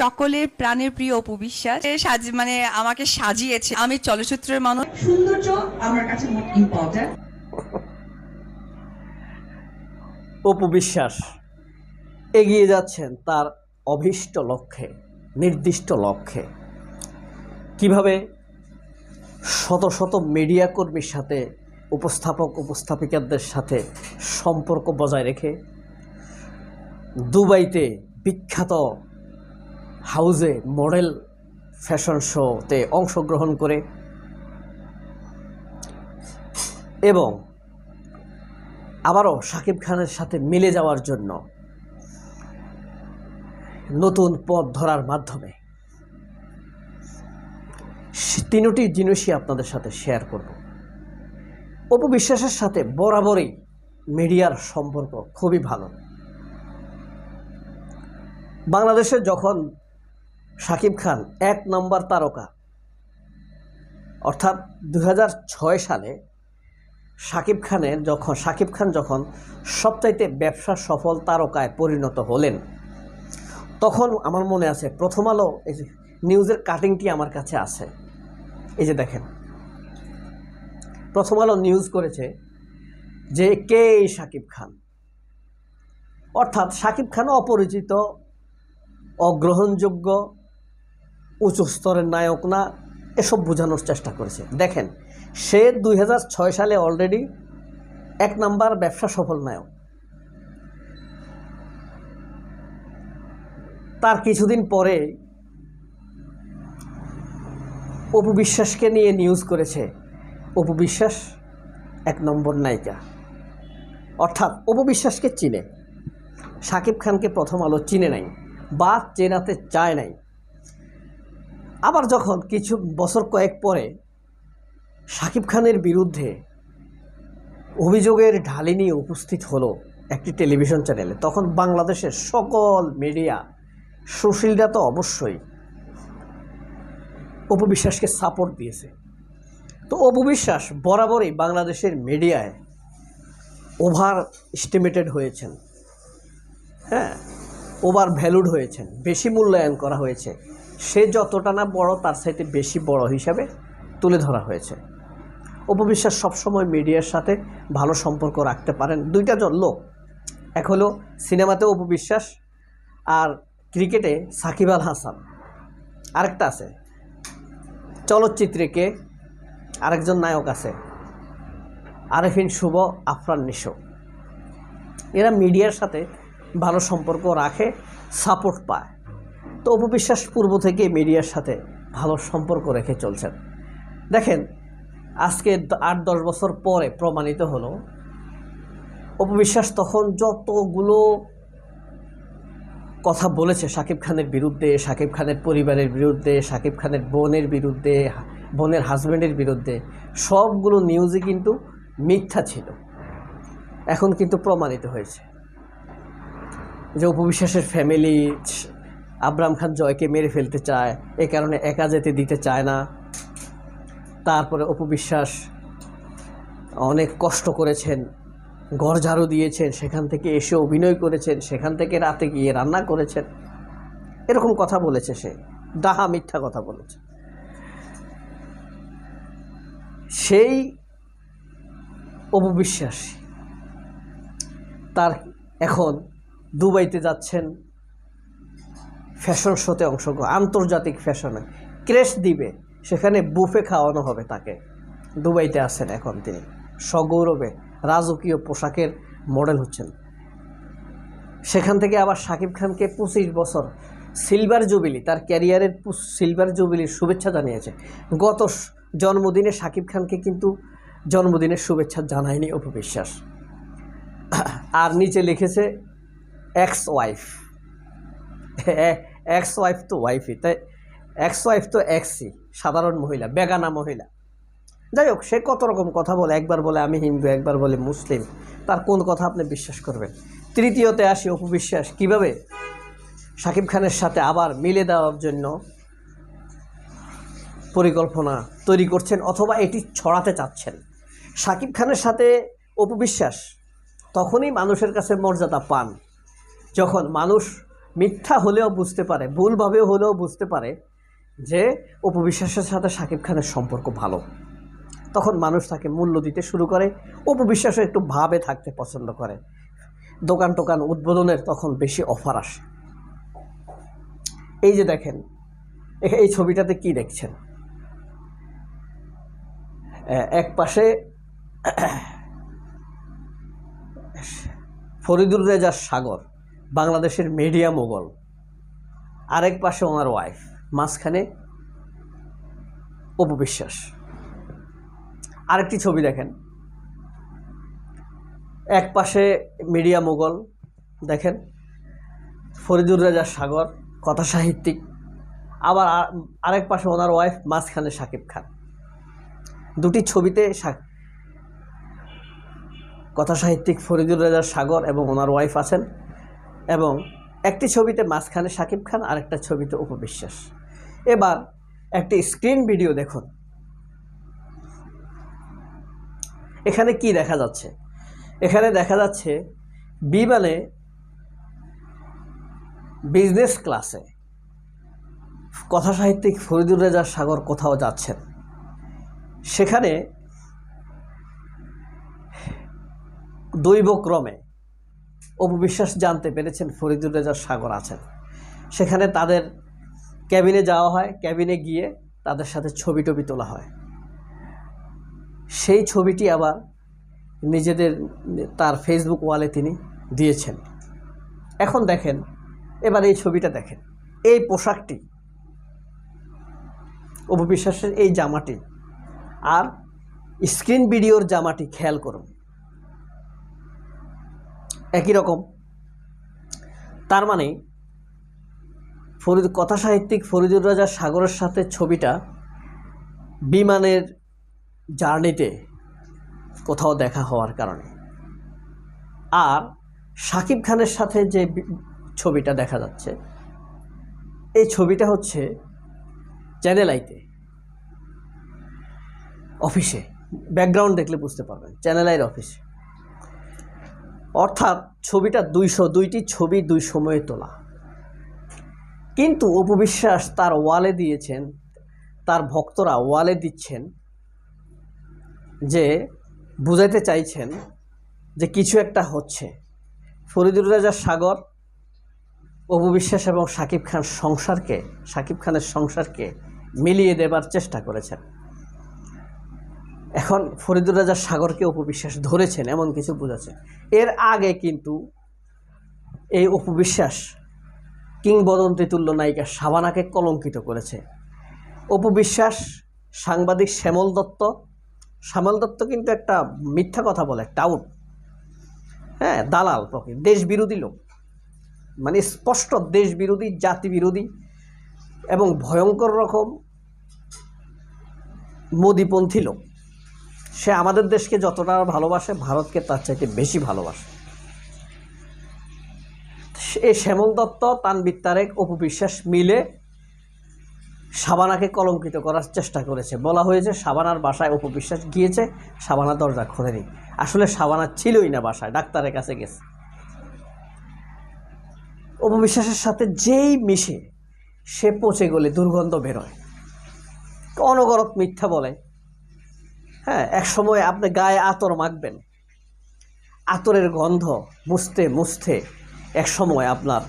সকলের প্রাণের প্রিয় অপু বিশ্বাস সাজ মানে আমাকে সাজিয়েছে। আমি চলচ্চিত্রের মানুষ। সৌন্দর্য আমার কাছে মোট অপু বিশ্বাস এগিয়ে যাচ্ছেন তার অভীষ্ট লক্ষ্যে নির্দিষ্ট লক্ষ্যে। কীভাবে শত শত মিডিয়া কর্মীর সাথে উপস্থাপক উপস্থাপিকাদের সাথে সম্পর্ক বজায় রেখে দুবাইতে বিখ্যাত হাউজে মডেল ফ্যাশন শোতে অংশগ্রহণ করে এবং আবারও শাকিব খানের সাথে মিলে যাওয়ার জন্য নতুন পথ ধরার মাধ্যমে তিনটি জিনিসই আপনাদের সাথে শেয়ার করব। অপু বিশ্বাসের সাথে বরাবরই মিডিয়ার সম্পর্ক খুবই ভালো। বাংলাদেশে যখন শাকিব খান এক নম্বর তারকা। অর্থাৎ দু হাজার ছয় সালে শাকিব খানের যখন শাকিব খান যখন সবচাইতে ব্যবসা সফল তারকায় পরিণত হলেন, তখন আমার মনে আছে প্রথম আলো এই যে নিউজের কাটিংটি আমার কাছে আছে। এই যে দেখেন, প্রথম আলো নিউজ করেছে যে কে শাকিব খান? অর্থাৎ শাকিব খান অপরিচিত, অগ্রহণযোগ্য উঁচু স্তরের নায়ক না, এসব বোঝানোর চেষ্টা করেছে। দেখেন, সে দুই হাজার ছয় সালে অলরেডি এক নাম্বার ব্যবসা সফল নায়ক। তার কিছুদিন পরে অপু বিশ্বাসকে নিয়ে নিউজ করেছে, অপু বিশ্বাস এক নম্বর নায়িকা। অর্থাৎ অপু বিশ্বাসকে চিনে। শাকিব খানকে প্রথম আলো চিনে নাই, বা চেনাতে চায় নাই। আবার যখন কিছু বছর কয়েক পরে শাকিব খানের বিরুদ্ধে অভিযোগের ঢালি নিয়ে উপস্থিত হলো একটি টেলিভিশন চ্যানেলে, তখন বাংলাদেশের সকল মিডিয়া, সুশীলরা তো অবশ্যই অপবিশ্বাসকে সাপোর্ট দিয়েছে। তো অপবিশ্বাস বরাবরই বাংলাদেশের মিডিয়ায় ওভার এস্টিমেটেড হয়েছেন। হ্যাঁ ওভার ভ্যালুড হয়েছেন, বেশি মূল্যায়ন করা হয়েছে। সে যতটা না বড়, তার সাথে বেশি বড় হিসাবে তুলে ধরা হয়েছে। অপবিশ্বাস সবসময় মিডিয়ার সাথে ভালো সম্পর্ক রাখতে পারেন। দুইটা লোক, এক হলো সিনেমাতে উপবিশ্বাস আর ক্রিকেটে সাকিব আল হাসান। আরেকটা আছে চলচ্চিত্রে কে আরেকজন নায়ক আছে, আরেফিন শুভ, আফরান নিশো। এরা মিডিয়ার সাথে ভালো সম্পর্ক রাখে, সাপোর্ট পায়। তো অপবিশ্বাস পূর্ব থেকে মিডিয়ার সাথে ভালো সম্পর্ক রেখে চলছেন। দেখেন, আজকে আট, দশ বছর পরে প্রমাণিত হলো, অপবিশ্বাস তখন যতগুলো কথা বলেছে শাকিব খানের বিরুদ্ধে, শাকিব খানের পরিবারের বিরুদ্ধে, শাকিব খানের বোনের বিরুদ্ধে, বোনের হাজব্যান্ডের বিরুদ্ধে, সবগুলো নিউজই কিন্তু মিথ্যা ছিল। এখন কিন্তু প্রমাণিত হয়েছে যে উপবিশ্বাসের ফ্যামিলি আব্রাম খান জয়কে মেরে ফেলতে চায়, এ কারণে একা যেতে দিতে চায় না। তারপরে অপবিশ্বাস অনেক কষ্ট করেছেন ঘর ঝাড়ু দিয়েছেন, সেখান থেকে এসে অভিনয় করেছেন, সেখান থেকে রাতে গিয়ে রান্না করেছেন। এরকম কথা বলেছে সে, ডাহা মিথ্যা কথা বলেছে। সেই অপবিশ্বাস তার এখন দুবাইতে যাচ্ছেন। ফ্যাশন শোতে অংশগ্রহণ, আন্তর্জাতিক ফ্যাশনে ক্রেশ দিবে, সেখানে বুফে খাওয়ানো হবে তাকে। দুবাইতে আছেন এখন তিনি। সগৌরবে রাজকীয় পোশাকের মডেল হচ্ছেন। সেখান থেকে আবার শাকিব খানকে পঁচিশ বছর সিলভার জুবিলি তার ক্যারিয়ারের সিলভার জুবিলির শুভেচ্ছা জানিয়েছে। গত জন্মদিনে শাকিব খানকে কিন্তু জন্মদিনের শুভেচ্ছা জানায়নি অপবিশ্বাস আর নিচে লিখেছে এক্স ওয়াইফ এক্স ওয়াইফ তো ওয়াইফই তাই? এক্স ওয়াইফ তো এক্সই সাধারণ মহিলা, বেগানা মহিলা। যাই হোক, সে কত রকম কথা বলে, একবার বলে আমি হিন্দু, একবার বলে মুসলিম, তার কোন কথা আপনি বিশ্বাস করবেন? তৃতীয়তে আসি অপবিশ্বাস, কীভাবে? শাকিব খানের সাথে আবার মিলে দেওয়ার জন্য পরিকল্পনা তৈরি করছেন অথবা এটি ছড়াতে চাচ্ছেন। শাকিব খানের সাথে অপবিশ্বাস, তখনই মানুষের কাছে মর্যাদা পান, যখন মানুষ মিথ্যা হলেও বুঝতে পারে ভুলভাবেও হলেও বুঝতে পারে যে অপবিশ্বাসের সাথে শাকিব খানের সম্পর্ক ভালো। তখন মানুষ তাকে মূল্য দিতে শুরু করে অপবিশ্বাসও একটু ভাবে থাকতে পছন্দ করে। দোকান টোকান উদ্বোধনের তখন বেশি অফার আসে। এই যে দেখেন এই ছবিটাতে কি দেখছেন? এক পাশে ফরিদুর রেজা সাগর। বাংলাদেশের মিডিয়া মোগল। আরেক পাশে ওনার ওয়াইফ মাঝখানে অপবিশ্বাস আরেকটি ছবি দেখেন। এক পাশে মিডিয়া মোগল, দেখেন। ফরিদুর রেজা সাগর, কথা সাহিত্যিক। আবার আরেক পাশে ওনার ওয়াইফ মাঝখানে শাকিব খান। দুটি ছবিতে কথা সাহিত্যিক ফরিদুর রেজা সাগর এবং ওনার ওয়াইফ আছেন। এবং একটি ছবিতে মাঝখানে শাকিব খান, আরেকটা ছবিতে উপবিশ্বাস। এবার একটি স্ক্রিন ভিডিও দেখুন। এখানে কি দেখা যাচ্ছে? এখানে দেখা যাচ্ছে বিমানে বিজনেস ক্লাসে কথা সাহিত্যিক ফরিদুর রেজা সাগর কোথাও যাচ্ছেন। সেখানে দৈবক্রমে অপবিশ্বাস জানতে পেরেছেন ফরিদুর রেজা সাগর আছেন। সেখানে তাদের ক্যাবিনে যাওয়া হয়, ক্যাবিনে গিয়ে তাদের সাথে ছবি টবি তোলা হয়। সেই ছবিটি আবার নিজেদের তার ফেসবুক ওয়ালে তিনি দিয়েছেন। এখন দেখেন, এবার এই ছবিটা দেখেন। এই পোশাকটি অপবিশ্বাসের এই জামাটি, আর স্ক্রিন ভিডিওর জামাটি খেয়াল করুন। একই রকম। তার মানে ফরিদ কথা সাহিত্যিক ফরিদুর রাজা সাগরের সাথে ছবিটা বিমানের জার্নিতে কোথাও দেখা হওয়ার কারণে। আর শাকিব খানের সাথে যে ছবিটা দেখা যাচ্ছে, এই ছবিটা হচ্ছে চ্যানেল আইতে অফিসে। ব্যাকগ্রাউন্ড দেখলে বুঝতে পারবেন। চ্যানেল আইয়ের অফিসে। অর্থাৎ ছবিটা দুইশো দুইটি ছবি দুই সময়ে তোলা। কিন্তু উপবিশ্বাস তার ওয়ালে দিয়েছেন, তার ভক্তরা ওয়ালে দিচ্ছেন যে বুঝাইতে চাইছেন যে কিছু একটা হচ্ছে। ফরিদুর রাজা সাগর অপবিশ্বাস এবং সাকিব খান সংসারকে, সাকিব খানের সংসারকে মিলিয়ে দেবার চেষ্টা করেছেন। এখন ফরিদুর রাজা সাগরকে অপবিশ্বাস ধরেছেন, এমন কিছু বোঝাচ্ছে। এর আগে কিন্তু এই অপবিশ্বাস কিংবদন্তি তুল্য নায়িকা শাবানাকে কলঙ্কিত করেছে। অপবিশ্বাস সাংবাদিক শ্যামল দত্ত। শ্যামল দত্ত কিন্তু একটা মিথ্যা কথা বলে টাউট হ্যাঁ দালাল প্রকৃতি দেশ বিরোধী লোক। মানে স্পষ্ট দেশ বিরোধী জাতি বিরোধী এবং ভয়ঙ্কর রকম মোদিপন্থী লোক। সে আমাদের দেশকে যতটা ভালোবাসে, ভারতকে তার চাইতে বেশি ভালোবাসে। এই শ্যামল দত্ত তানবির তারেক অপবিশ্বাস মিলে সাবানাকে কলঙ্কিত করার চেষ্টা করেছে। বলা হয়েছে সাবানার বাসায় অপবিশ্বাস গিয়েছে, সাবানা দরজা খোলেনি। আসলে সাবানা ছিলই না বাসায়, ডাক্তারের কাছে গেছে। অপবিশ্বাসের সাথে যেই মিশে, সে পচে গলে দুর্গন্ধ বেরোয়। অনগরত মিথ্যা বলে। হ্যাঁ এক সময় আপনি গায়ে আতর মাখবেন। আতরের গন্ধ মুছতে মুছতে এক সময় আপনার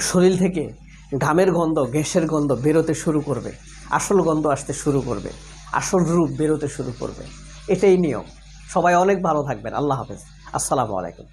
শরীর থেকে ঘামের গন্ধ গ্যাসের গন্ধ বেরোতে শুরু করবে। আসল গন্ধ আসতে শুরু করবে। আসল রূপ বেরোতে শুরু করবে। এটাই নিয়ম। সবাই অনেক ভালো থাকবেন। আল্লাহ হাফেজ। আসসালামু আলাইকুম।